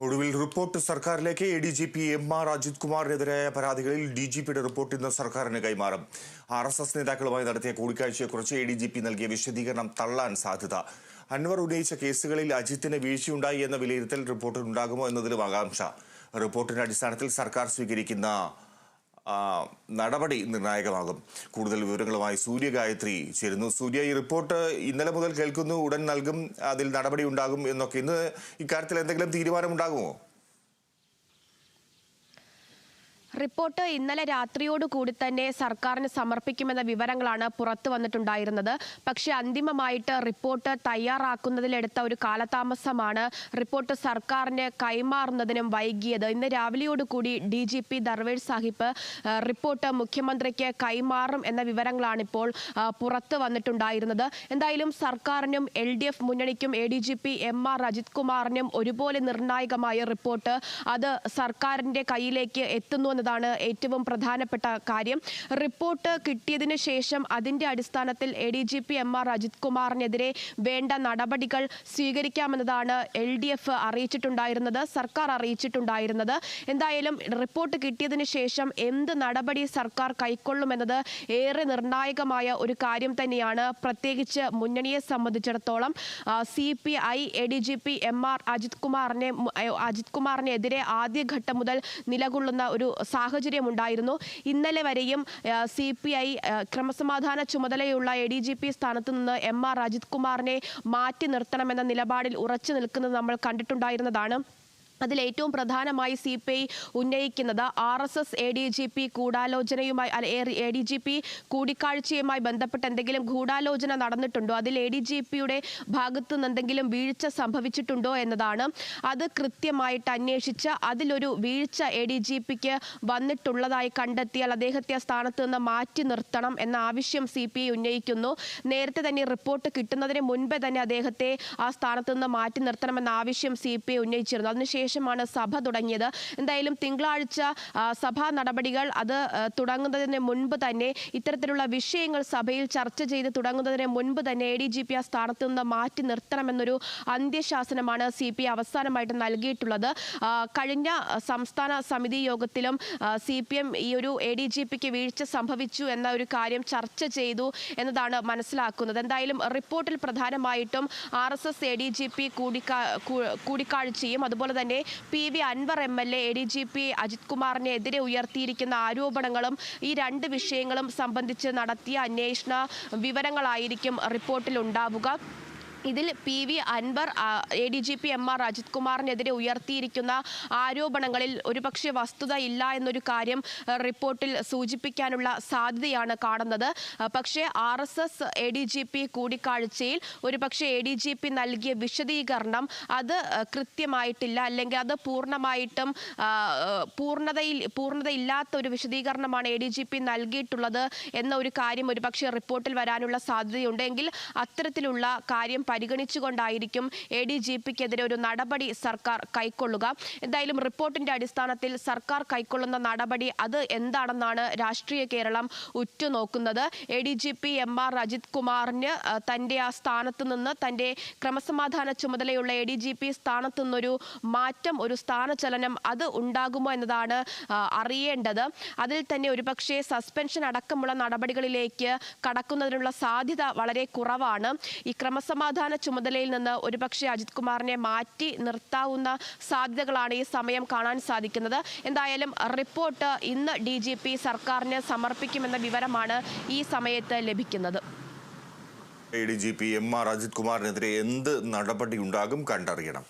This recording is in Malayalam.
ഒടുവിൽ റിപ്പോർട്ട് സർക്കാരിലേക്ക്. A D G P M R Ajith കുമാറിനെതിരായ പരാതികളിൽ ഡി ജി പിയുടെ റിപ്പോർട്ട് ഇന്ന് സർക്കാരിന് കൈമാറും. ആർ എസ് എസ് നേതാക്കളുമായി നടത്തിയ കൂടിക്കാഴ്ചയെക്കുറിച്ച് എ ഡി ജി പി നൽകിയ വിശദീകരണം തള്ളാൻ സാധ്യത. അൻവർ ഉന്നയിച്ച കേസുകളിൽ അജിത്തിന് വീഴ്ചയുണ്ടായി എന്ന വിലയിരുത്തൽ റിപ്പോർട്ടിൽ ഉണ്ടാകുമോ എന്നതിലും ആകാംക്ഷ. റിപ്പോർട്ടിന്റെ അടിസ്ഥാനത്തിൽ സർക്കാർ സ്വീകരിക്കുന്ന നടപടി നിർണായകമാകും. കൂടുതൽ വിവരങ്ങളുമായി സൂര്യ ഗായത്രി ചേരുന്നു. സൂര്യ ഈ റിപ്പോർട്ട് ഇന്നലെ മുതൽ കേൾക്കുന്നു. ഉടൻ നൽകും. അതിൽ നടപടി ഉണ്ടാകും എന്നൊക്കെ ഇന്ന് ഇക്കാര്യത്തിൽ എന്തെങ്കിലും തീരുമാനമുണ്ടാകുമോ? റിപ്പോർട്ട് ഇന്നലെ രാത്രിയോടുകൂടി തന്നെ സർക്കാരിന് സമർപ്പിക്കുമെന്ന വിവരങ്ങളാണ് പുറത്തു വന്നിട്ടുണ്ടായിരുന്നത്. പക്ഷേ അന്തിമമായിട്ട് റിപ്പോർട്ട് തയ്യാറാക്കുന്നതിലെടുത്ത ഒരു കാലതാമസമാണ് റിപ്പോർട്ട് സർക്കാരിന് കൈമാറുന്നതിനും വൈകിയത്. ഇന്ന് രാവിലെയോടുകൂടി D G P Darvesh Sahib report മുഖ്യമന്ത്രിക്ക് കൈമാറും എന്ന വിവരങ്ങളാണ് ഇപ്പോൾ പുറത്തു വന്നിട്ടുണ്ടായിരുന്നത്. എന്തായാലും സർക്കാരിനും L D F മുന്നണിക്കും A D G P M R Ajith കുമാറിനും ഒരുപോലെ നിർണായകമായ റിപ്പോർട്ട് അത് സർക്കാരിന്റെ കയ്യിലേക്ക് എത്തുന്നു എന്നതാണ് ഏറ്റവും പ്രധാനപ്പെട്ട കാര്യം. റിപ്പോർട്ട് കിട്ടിയതിനു ശേഷം അതിന്റെ അടിസ്ഥാനത്തിൽ A D G P M R Ajith കുമാറിനെതിരെ വേണ്ട നടപടികൾ സ്വീകരിക്കാമെന്നതാണ് എൽ ഡി എഫ് അറിയിച്ചിട്ടുണ്ടായിരുന്നത് സർക്കാർ അറിയിച്ചിട്ടുണ്ടായിരുന്നത്. എന്തായാലും റിപ്പോർട്ട് കിട്ടിയതിനു ശേഷം എന്ത് നടപടി സർക്കാർ കൈക്കൊള്ളുമെന്നത് ഏറെ നിർണായകമായ ഒരു കാര്യം തന്നെയാണ്. പ്രത്യേകിച്ച് മുന്നണിയെ സംബന്ധിച്ചിടത്തോളം C P I A D G P M R Ajith കുമാറിനെ അജിത് കുമാറിനെതിരെ ആദ്യഘട്ടം മുതൽ നിലകൊള്ളുന്ന ഒരു സാഹചര്യം ഉണ്ടായിരുന്നു ഇന്നലെ വരെയും സി പി ഐ ക്രമസമാധാന ചുമതലയുള്ള എ ഡി ജി പി സ്ഥാനത്ത് നിന്ന് എം ആർ അജിത് കുമാറിനെ മാറ്റി നിർത്തണമെന്ന നിലപാടിൽ ഉറച്ചു നിൽക്കുന്നത് നമ്മൾ കണ്ടിട്ടുണ്ടായിരുന്നതാണ്. അതിൽ ഏറ്റവും പ്രധാനമായി സി പി ഐ ഉന്നയിക്കുന്നത് R S S A D G P ഗൂഢാലോചനയുമായി A D G P കൂടിക്കാഴ്ചയുമായി ബന്ധപ്പെട്ട് എന്തെങ്കിലും ഗൂഢാലോചന നടന്നിട്ടുണ്ടോ? അതിൽ എ ഡി ജി പിയുടെ ഭാഗത്തു നിന്ന് എന്തെങ്കിലും വീഴ്ച സംഭവിച്ചിട്ടുണ്ടോ എന്നതാണ്. അത് കൃത്യമായിട്ട് അന്വേഷിച്ച് അതിലൊരു വീഴ്ച എ ഡി ജി പിക്ക് വന്നിട്ടുള്ളതായി കണ്ടെത്തിയാൽ അദ്ദേഹത്തെ ആ സ്ഥാനത്ത് നിന്ന് മാറ്റി നിർത്തണം എന്ന ആവശ്യം സി പി ഐ ഉന്നയിക്കുന്നു. നേരത്തെ തന്നെ റിപ്പോർട്ട് കിട്ടുന്നതിന് മുൻപേ തന്നെ അദ്ദേഹത്തെ ആ സ്ഥാനത്ത് നിന്ന് മാറ്റി നിർത്തണമെന്ന ആവശ്യം സി പി ഐ ഉന്നയിച്ചിരുന്നു. അതിനുശേഷമാണ് സഭ തുടങ്ങിയത്. എന്തായാലും തിങ്കളാഴ്ച സഭാ നടപടികൾ അത് തുടങ്ങുന്നതിന് മുൻപ് തന്നെ ഇത്തരത്തിലുള്ള വിഷയങ്ങൾ സഭയിൽ ചർച്ച ചെയ്ത് തുടങ്ങുന്നതിന് മുൻപ് തന്നെ എ ഡി ജി പി ആ സ്ഥാനത്ത് നിന്ന് മാറ്റി നിർത്തണമെന്നൊരു അന്ത്യശാസനമാണ് സി പി അവസാനമായിട്ട് നൽകിയിട്ടുള്ളത്. കഴിഞ്ഞ സംസ്ഥാന സമിതി യോഗത്തിലും സി പി എം ഈ ഒരു എ ഡി ജി പിക്ക് വീഴ്ച സംഭവിച്ചു എന്ന ഒരു കാര്യം ചർച്ച ചെയ്തു എന്നതാണ് മനസ്സിലാക്കുന്നത്. എന്തായാലും റിപ്പോർട്ടിൽ പ്രധാനമായിട്ടും R S S A D G P കൂടിക്കാഴ്ചയും അതുപോലെ തന്നെ P V Anvar M L A A D G P Ajith കുമാറിനെതിരെ ഉയർത്തിയിരിക്കുന്ന ആരോപണങ്ങളും ഈ രണ്ട് വിഷയങ്ങളും സംബന്ധിച്ച് നടത്തിയ അന്വേഷണ വിവരങ്ങളായിരിക്കും റിപ്പോർട്ടിൽ ഉണ്ടാവുക. ഇതിൽ P V Anvar A D G P M R Ajith കുമാറിനെതിരെ ഉയർത്തിയിരിക്കുന്ന ആരോപണങ്ങളിൽ ഒരുപക്ഷെ വസ്തുത ഇല്ല എന്നൊരു കാര്യം റിപ്പോർട്ടിൽ സൂചിപ്പിക്കാനുള്ള സാധ്യതയാണ് കാണുന്നത്. പക്ഷേ R S S A D G P കൂടിക്കാഴ്ചയിൽ ഒരുപക്ഷെ എ ഡി ജി പി നൽകിയ വിശദീകരണം അത് കൃത്യമായിട്ടില്ല. അല്ലെങ്കിൽ അത് പൂർണമായിട്ടും പൂർണതയിൽ പൂർണതയില്ലാത്ത ഒരു വിശദീകരണമാണ് എ ഡി ജി പി നൽകിയിട്ടുള്ളത് എന്ന ഒരു കാര്യം ഒരുപക്ഷെ റിപ്പോർട്ടിൽ വരാനുള്ള സാധ്യതയുണ്ട്. എങ്കിൽ അത്തരത്തിലുള്ള കാര്യം പരിഗണിച്ചുകൊണ്ടായിരിക്കും എ ഡി ജി പിക്കെതിരെ ഒരു നടപടി സർക്കാർ കൈക്കൊള്ളുക. എന്തായാലും റിപ്പോർട്ടിന്റെ അടിസ്ഥാനത്തിൽ സർക്കാർ കൈക്കൊള്ളുന്ന നടപടി അത് എന്താണെന്നാണ് രാഷ്ട്രീയ കേരളം ഉറ്റുനോക്കുന്നത്. A D G P M R Ajith കുമാറിന് ആ, തന്റെ ആ സ്ഥാനത്ത് നിന്ന് തന്റെ ക്രമസമാധാന ചുമതലയുള്ള എ ഡി ജി പി സ്ഥാനത്ത് നിന്നൊരു മാറ്റം ഒരു സ്ഥാനചലനം അത് ഉണ്ടാകുമോ എന്നതാണ് അറിയേണ്ടത്. അതിൽ തന്നെ ഒരുപക്ഷെ സസ്പെൻഷൻ അടക്കമുള്ള നടപടികളിലേക്ക് കടക്കുന്നതിനുള്ള സാധ്യത വളരെ കുറവാണ്. ഈ ക്രമസമാധാന ചുമതലയിൽ നിന്ന് ഒരുപക്ഷെ അജിത് കുമാറിനെ മാറ്റി നിർത്താവുന്ന സാധ്യതകളാണ് ഈ സമയം കാണാൻ സാധിക്കുന്നത്. എന്തായാലും റിപ്പോർട്ട് ഇന്ന് ഡി ജി പി സർക്കാരിന് സമർപ്പിക്കുമെന്ന വിവരമാണ് ഈ സമയത്ത് ലഭിക്കുന്നത്. A D G P M R Ajith കുമാറിനെതിരെ എന്ത് നടപടി ഉണ്ടാകും കണ്ടറിയണം.